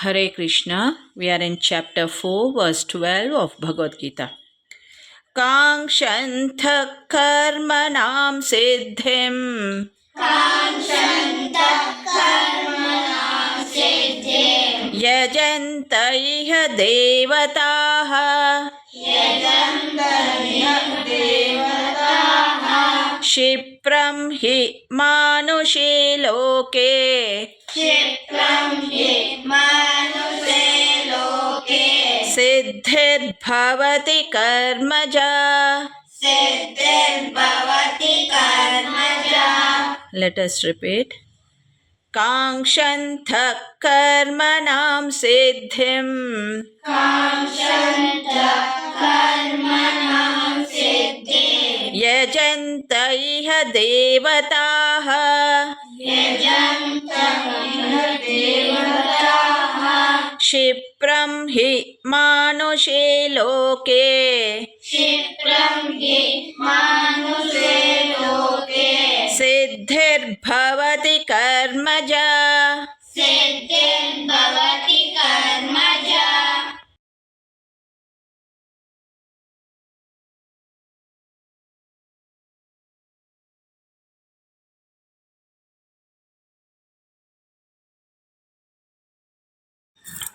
Hare Krishna. We are in chapter 4, verse 12 of Bhagavad Gita. काङ्क्षन्तः कर्मणां सिद्धिम् यजन्त इह देवताः क्षिप्रं हि मानुषे लोके भवति कर्मजा। सिद्धिर्भवति कर्मजा। लेट अस रिपीट काङ्क्षन्तः कर्मणां सिद्धिं यजन्त इह देवताः। यजन्त इह देवताः। क्षिप्रं हि मानुषे लोके। क्षिप्रं हि मानुषे लोके। सिद्धिर्भवति कर्मजा। सिद्धिर्भवति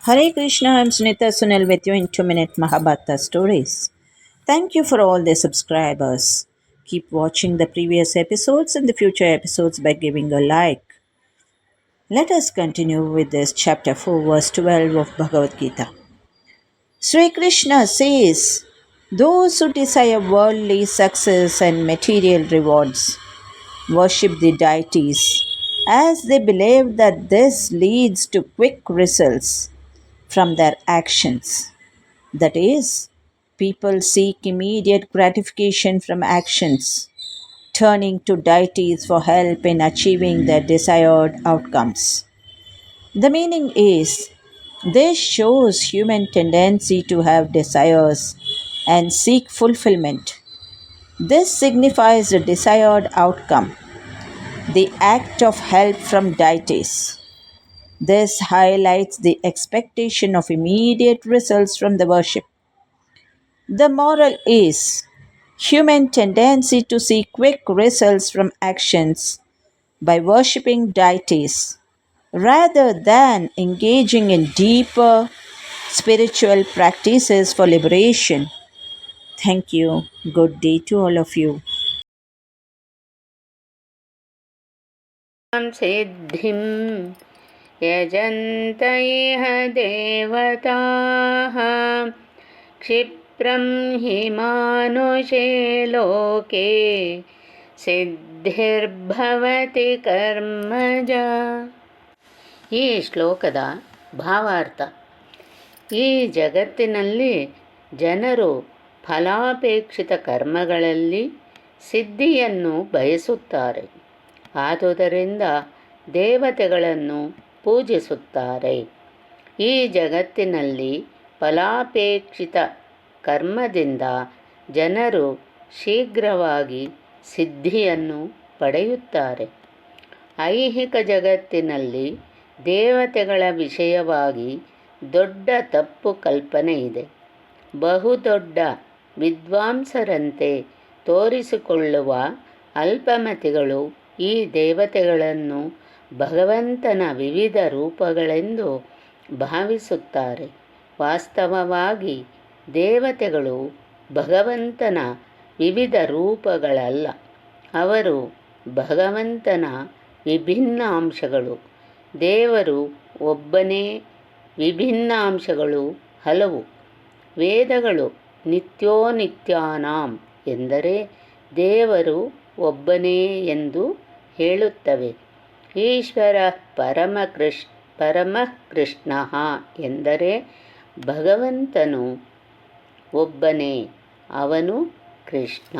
Hare Krishna, I'm Sunita Sunil with you in 2 Minute Mahabharata Stories. Thank you for all the subscribers. Keep watching the previous episodes and the future episodes by giving a like. Let us continue with this chapter 4, verse 12 of Bhagavad Gita. Sri Krishna says, Those who desire worldly success and material rewards worship the deities as they believe that this leads to quick results from their actions. That is, people seek immediate gratification from actions, turning to deities for help in achieving their desired outcomes. The meaning is this shows human tendency to have desires and seek fulfillment. This signifies the desired outcome, the act of help from deities. This highlights the expectation of immediate results from the worship. The moral is human tendency to see quick results from actions by worshipping deities rather than engaging in deeper spiritual practices for liberation. Thank you. Good day to all of you. सिद्धिं यजन्त इह देवताः क्षिप्रं हि मानुषे लोके ಸಿದ್ಧಿರ್ಭವತಿ ಕರ್ಮಜ ಈ ಶ್ಲೋಕದ ಭಾವಾರ್ಥ ಈ ಜಗತ್ತಿನಲ್ಲಿ ಜನರು ಫಲಾಪೇಕ್ಷಿತ ಕರ್ಮಗಳಲ್ಲಿ ಸಿದ್ಧಿಯನ್ನು ಬಯಸುತ್ತಾರೆ ಆದುದರಿಂದ ದೇವತೆಗಳನ್ನು ಪೂಜಿಸುತ್ತಾರೆ. ಈ ಜಗತ್ತಿನಲ್ಲಿ ಫಲಾಪೇಕ್ಷಿತ ಕರ್ಮದಿಂದ ಜನರು ಶೀಘ್ರವಾಗಿ ಸಿದ್ಧಿಯನ್ನು ಪಡೆಯುತ್ತಾರೆ. ಐಹಿಕ ಜಗತ್ತಿನಲ್ಲಿ ದೇವತೆಗಳ ವಿಷಯವಾಗಿ ದೊಡ್ಡ ತಪ್ಪು ಕಲ್ಪನೆ ಇದೆ. ಬಹುದೊಡ್ಡ ವಿದ್ವಾಂಸರಂತೆ ತೋರಿಸಿಕೊಳ್ಳುವ ಅಲ್ಪಮತಿಗಳು ಈ ದೇವತೆಗಳನ್ನು ಭಗವಂತನ ವಿವಿಧ ರೂಪಗಳೆಂದು ಭಾವಿಸುತ್ತಾರೆ. ವಾಸ್ತವವಾಗಿ ದೇವತೆಗಳು ಭಗವಂತನ ವಿವಿಧ ರೂಪಗಳಲ್ಲ. ಅವರು ಭಗವಂತನ ವಿಭಿನ್ನ ಅಂಶಗಳು ದೇವರು ಒಬ್ಬನೇ ವಿಭಿನ್ನ ಅಂಶಗಳು ಹಲವು. ವೇದಗಳು ನಿತ್ಯೋನಿತ್ಯಾನಾಂ ಎಂದರೆ ದೇವರು ಒಬ್ಬನೇ ಎಂದು ಹೇಳುತ್ತವೆ. ಈಶ್ವರ ಪರಮಕೃಷ್ ಪರಮಕೃಷ್ಣ ಎಂದರೆ ಭಗವಂತನು ಒಬ್ಬನೇ ಅವನು ಕೃಷ್ಣ.